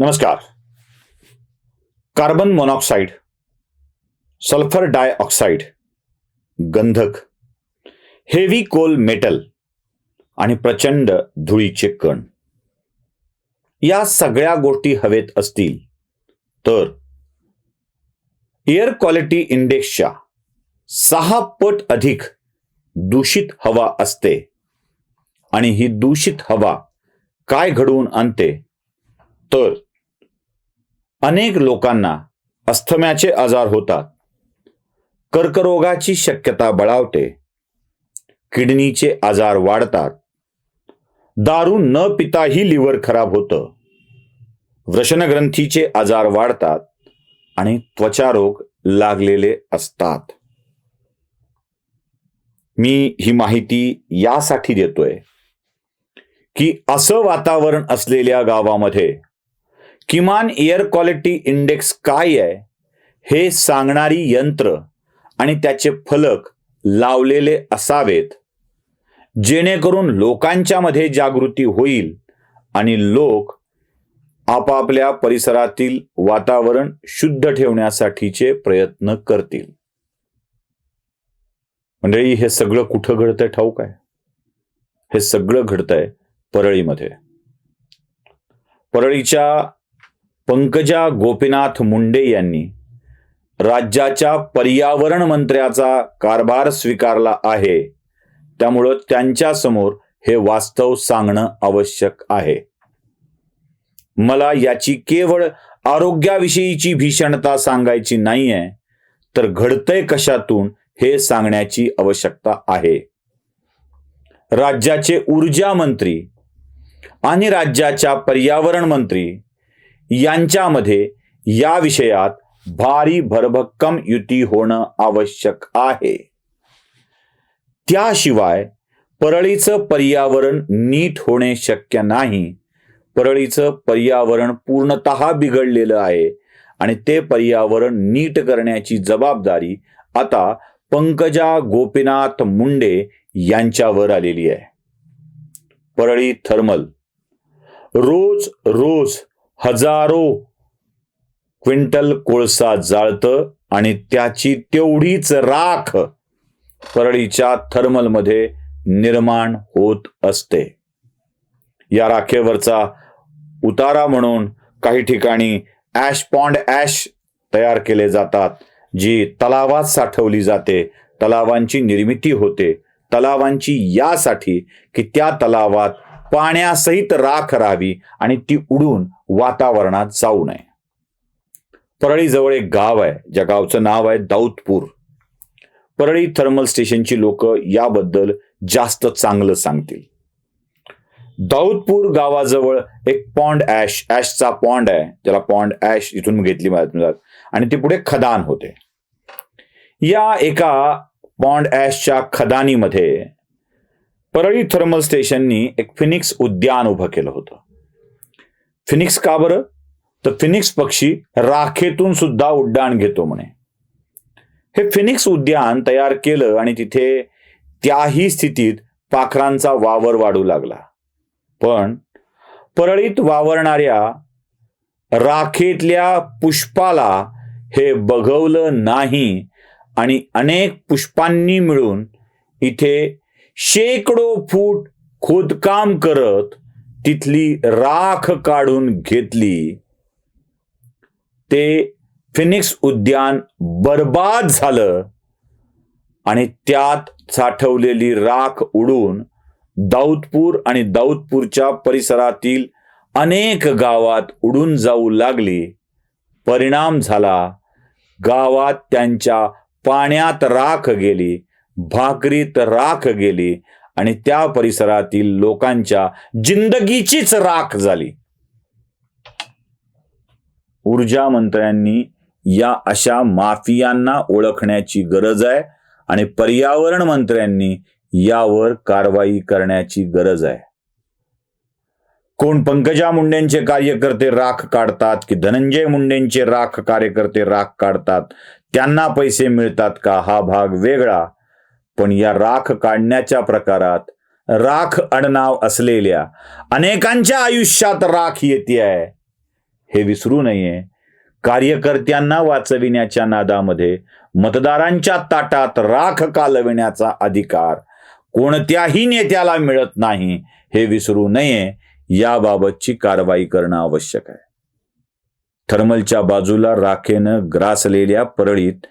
नमस्कार. Carbon monoxide sulphur dioxide गंधक heavy coal metal आणि प्रचंड धुळीचे कण. या सगळ्या गोष्टी हवेत असतील तर एअर क्वालिटी इंडेक्सच्या सहा पट अधिक दूषित हवा असते आणि ही दूषित हवा काय घडवून आणते? तर अनेक लोकांना अस्थम्याचे आजार होतात. कर्करोगाची शक्यता बळावते. किडनीचे आजार वाढतात. दारू न पिताही लिव्हर खराब होतं. व्रशनग्रंथीचे आजार वाढतात आणि त्वचारोग लागलेले असतात. मी ही माहिती यासाठी देतोय की असं वातावरण असलेल्या गावामध्ये किमान एअर क्वालिटी इंडेक्स काय आहे हे सांगणारी यंत्र आणि त्याचे फलक लावलेले असावेत जेणेकरून लोकांच्या मध्ये जागृती होईल आणि लोक आपापल्या परिसरातील वातावरण शुद्ध ठेवण्यासाठीचे प्रयत्न करतील. मंडळी हे सगळं कुठं घडतंय ठाऊक आहे? हे सगळं घडतंय परळीमध्ये. परळीच्या पंकजा गोपीनाथ मुंडे यांनी राज्याच्या पर्यावरण मंत्र्याचा कारभार स्वीकारला आहे. त्यामुळं त्यांच्यासमोर हे वास्तव सांगणं आवश्यक आहे. मला याची केवळ आरोग्याविषयीची भीषणता सांगायची नाहीये तर घडतंय कशातून हे सांगण्याची आवश्यकता आहे. राज्याचे ऊर्जा मंत्री आणि राज्याच्या पर्यावरण मंत्री यांच्यामध्ये या विषयात भारी भरभक्कम युती होणं आवश्यक आहे. त्याशिवाय परळीचं पर्यावरण नीट होणे शक्य नाही. परळीचं पर्यावरण पूर्णतः बिघडलेलं आहे आणि ते पर्यावरण नीट करण्याची जबाबदारी आता पंकजा गोपीनाथ मुंडे यांच्यावर आलेली आहे. परळी थर्मल. रोज रोज हजारो क्विंटल कोळसा जाळतं आणि त्याची तेवढीच राख परळीच्या थर्मलमध्ये निर्माण होत असते. या राखेवरचा उतारा म्हणून काही ठिकाणी ॲश पॉन्ड ॲश तयार केले जातात जी तलावात साठवली जाते. तलावांची निर्मिती होते. तलावांची यासाठी की त्या तलावात पाण्यासहित राख राहावी आणि ती उडून वातावरणात जाऊ नये. परळीजवळ एक गाव आहे ज्या गावचं नाव आहे दाऊदपूर. परळी थर्मल स्टेशनची लोक याबद्दल जास्त चांगलं सांगतील. दाऊदपूर गावाजवळ एक पॉन्ड ॲश ॲशचा पॉन्ड आहे ज्याला पॉन्ड ॲश इथून घेतली माझ्या आणि ते पुढे खदान होते. या एका पॉन्ड ॲशच्या खदानीमध्ये परळी थर्मल स्टेशननी एक फिनिक्स उद्यान उभं केलं होतं. फिनिक्स का बरं? तर फिनिक्स पक्षी राखेतून सुद्धा उड्डाण घेतो म्हणे. हे फिनिक्स उद्यान तयार केलं आणि तिथे त्याही स्थितीत पाखरांचा वावर वाढू लागला. पण परळीत वावरणाऱ्या राखेतल्या पुष्पाला हे बघवलं नाही आणि अनेक पुष्पांनी मिळून इथे शेकडो फूट खोदकाम करत तिथली राख काढून घेतली. ते फिनिक्स उद्यान बर्बाद झालं आणि त्यात साठवलेली राख उडून दाऊदपूर आणि दाऊदपूरच्या परिसरातील अनेक गावात उडून जाऊ लागली. परिणाम झाला. गावात त्यांच्या पाण्यात राख गेली. भाकरीत राख गेली आणि त्या परिसरातील लोकांच्या जिंदगीचीच राख झाली. ऊर्जा मंत्र्यांनी या अशा माफियांना ओळखण्याची गरज आहे आणि पर्यावरण मंत्र्यांनी यावर कारवाई करण्याची गरज आहे. कोण पंकजा मुंडेंचे कार्यकर्ते राख काढतात की धनंजय मुंडेंचे राख कार्यकर्ते राख काढतात त्यांना पैसे मिळतात का? हा भाग वेगळा. पण या राख काढण्याच्या प्रकारात राख अडनाव असलेल्या अनेकांच्या आयुष्यात राख येते आहे हे विसरू नये. कार्यकर्त्यांना वाचविण्याच्या नादामध्ये मतदारांच्या ताटात राख कालविण्याचा अधिकार कोणत्याही नेत्याला मिळत नाही. हे विसरू नये. याबाबतची कारवाई करणं आवश्यक आहे. थर्मलच्या बाजूला राखेनं ग्रासलेल्या परळीत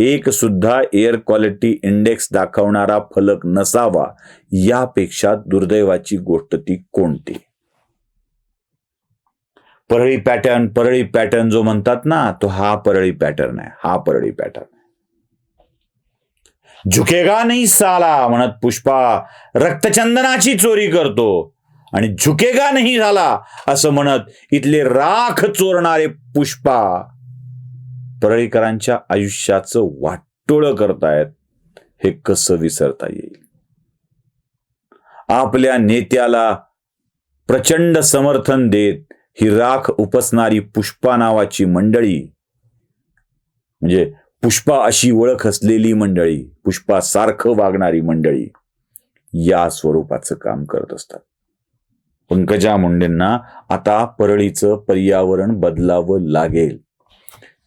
एक सुद्धा एअर क्वालिटी इंडेक्स दाखवणारा फलक नसावा यापेक्षा दुर्दैवाची गोष्ट ती कोणती? परळी पॅटर्न परळी पॅटर्न जो म्हणतात ना तो हा परळी पॅटर्न आहे. हा परळी पॅटर्न झुकेगा नाही साला म्हणत पुष्पा रक्तचंदनाची चोरी करतो. आणि झुकेगा नाही झाला असं म्हणत इथले राख चोरणारे पुष्पा. परळीकरांच्या आयुष्याचं वाटोळं करतायत हे कसं विसरता येईल? आपल्या नेत्याला प्रचंड समर्थन देत ही राख उपसणारी पुष्पा नावाची मंडळी म्हणजे पुष्पा अशी ओळख असलेली मंडळी पुष्पा सारखं वागणारी मंडळी या स्वरूपाचं काम करत असतात. पंकजा मुंडेंना आता परळीचं पर्यावरण बदलावं लागेल.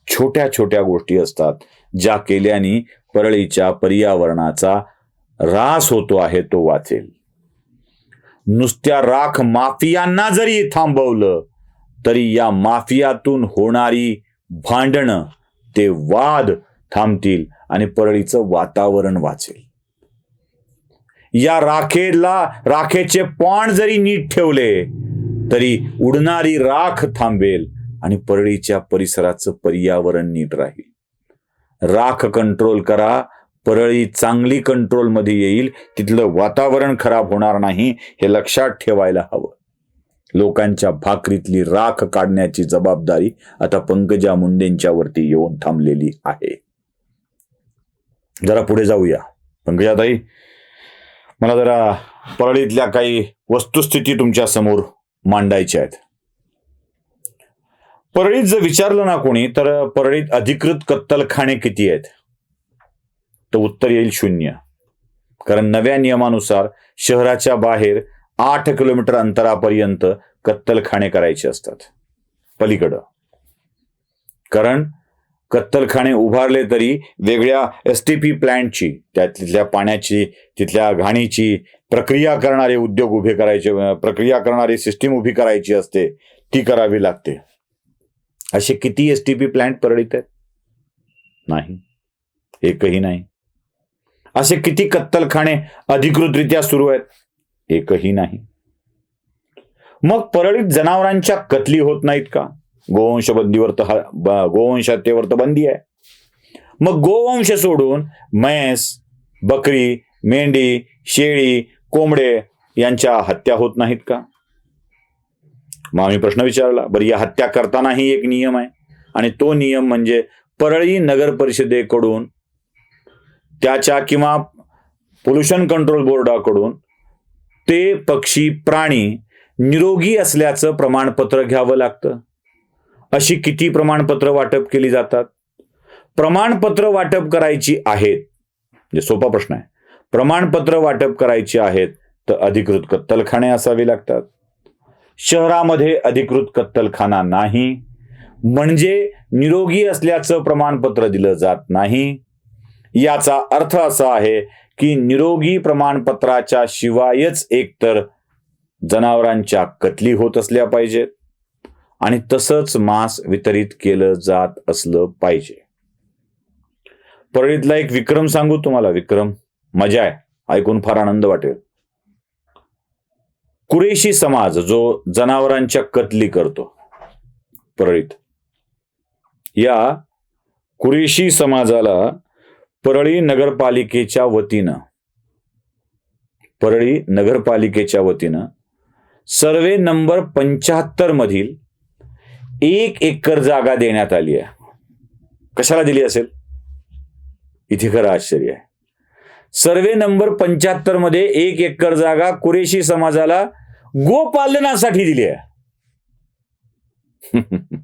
छोट्या छोट्या गोष्टी असतात ज्या केल्याने परळीच्या पर्यावरणाचा ऱ्हास होतो आहे तो वाचेल. नुसत्या राख माफियांना जरी थांबवलं तरी या माफियातून होणारी भांडणं ते वाद थांबतील आणि परळीचं वातावरण वाचेल. या राखेला राखेचे पॉण जरी नीट ठेवले तरी उडणारी राख थांबेल आणि परळीच्या परिसराचं पर्यावरण नीट राहील. राख कंट्रोल करा परळी चांगली कंट्रोलमध्ये येईल तिथलं वातावरण खराब होणार नाही हे लक्षात ठेवायला हवं. लोकांच्या भाकरीतली राख काढण्याची जबाबदारी आता पंकजा मुंडेंच्या वरती येऊन थांबलेली आहे. जरा पुढे जाऊया. पंकजाताई मला जरा परळीतल्या काही वस्तुस्थिती तुमच्यासमोर मांडायच्या आहेत. परळीत जर विचारलं ना कोणी तर परळीत अधिकृत कत्तलखाने किती आहेत? तर उत्तर येईल शून्य. कारण नव्या नियमानुसार शहराच्या बाहेर आठ किलोमीटर अंतरापर्यंत कत्तलखाने करायचे असतात. पलीकडं. कारण कत्तलखाने उभारले तरी वेगळ्या एस टी पी प्लॅन्टची त्या तिथल्या पाण्याची तिथल्या घाणीची प्रक्रिया करणारे उद्योग उभे करायचे प्रक्रिया करणारी सिस्टीम उभी करायची असते ती करावी लागते. असे किती एस टी पी प्लॅन्ट परळीत आहेत? नाही. एकही नाही. असे किती कत्तलखाने अधिकृतरित्या सुरू आहेत? एकही नाही. मग परळीत जनावरांच्या कतली होत नाहीत का? गोवंश बंदीवर तर गोवंशतेवर गोवंश हत्येवर तर बंदी आहे. मग गोवंश सोडून म्हैस बकरी मेंढी शेळी कोंबडे यांच्या हत्या होत नाहीत का? मग आम्ही प्रश्न विचारला बरं या हत्या करतानाही एक नियम आहे. आणि तो नियम म्हणजे परळी नगर परिषदेकडून त्याच्या किंवा पोल्युशन कंट्रोल बोर्डाकडून ते पक्षी प्राणी निरोगी असल्याचं प्रमाणपत्र घ्यावं लागतं. अशी किती प्रमाणपत्र वाटप केली जातात? प्रमाणपत्र वाटप करायची आहेत म्हणजे सोपा प्रश्न आहे. प्रमाणपत्र वाटप करायची आहेत तर अधिकृत कत्तलखाने असावे लागतात. शहरामध्ये अधिकृत कत्तलखाना नाही. म्हणजे निरोगी असल्याचं प्रमाणपत्र दिलं जात नाही. याचा अर्थ असा आहे की निरोगी प्रमाणपत्राच्या शिवायच एकतर जनावरांच्या कतली होत असल्या पाहिजेत आणि तसंच मांस वितरित केलं जात असलं पाहिजे. परळीतला एक विक्रम सांगू तुम्हाला विक्रम. मजा आहे. ऐकून फार आनंद वाटेल. कुरेशी समाज जो जनावरांच्या कतली करतो परळीत या कुरेशी समाजाला परळी नगरपालिकेच्या वतीनं परळी नगरपालिकेच्या वतीनं सर्वे नंबर पंच्याहत्तर मधील एक एकर जागा देण्यात आली आहे. कशाला दिली असेल? इथे खरं आश्चर्य आहे. सर्वे नंबर पंच्याहत्तरमध्ये एक एकर जागा कुरेशी समाजाला गोपालनासाठी दिली आहे.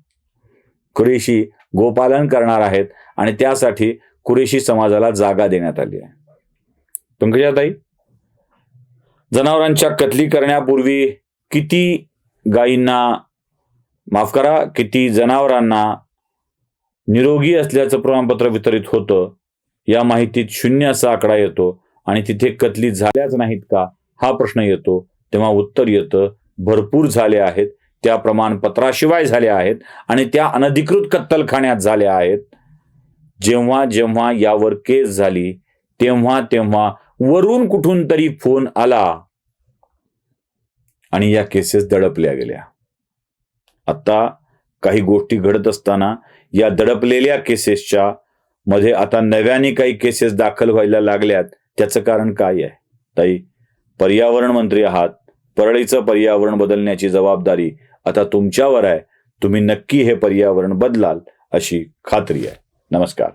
कुरेशी गोपालन करणार आहेत आणि त्यासाठी कुरेशी समाजाला जागा देण्यात आली आहे. पंकजाताई जनावरांच्या कतली करण्यापूर्वी किती गायींना माफ करा किती जनावरांना निरोगी असल्याचं प्रमाणपत्र वितरित होतं या माहितीत शून्य असा आकडा येतो आणि तिथे कतली झाल्याच नाहीत का हा प्रश्न येतो. तेव्हा उत्तर येतं भरपूर झाले आहेत त्या प्रमाणपत्राशिवाय झाल्या आहेत आणि त्या अनधिकृत कत्तलखान्यात झाल्या आहेत. जेव्हा जेव्हा यावर केस झाली तेव्हा तेव्हा वरून कुठून तरी फोन आला. आणि या केसेस दडपल्या गेल्या. आता काही गोष्टी घडत असताना या दडपलेल्या केसेसच्या मध्ये आता नव्याने काही केसेस दाखल व्हायला लागल्यात. त्याचं कारण काय आहे? ताई पर्यावरण मंत्री आहात. परळीचं पर्यावरण बदलण्याची जबाबदारी आता तुमच्यावर आहे. तुम्ही नक्की हे पर्यावरण बदलाल अशी खात्री आहे. नमस्कार.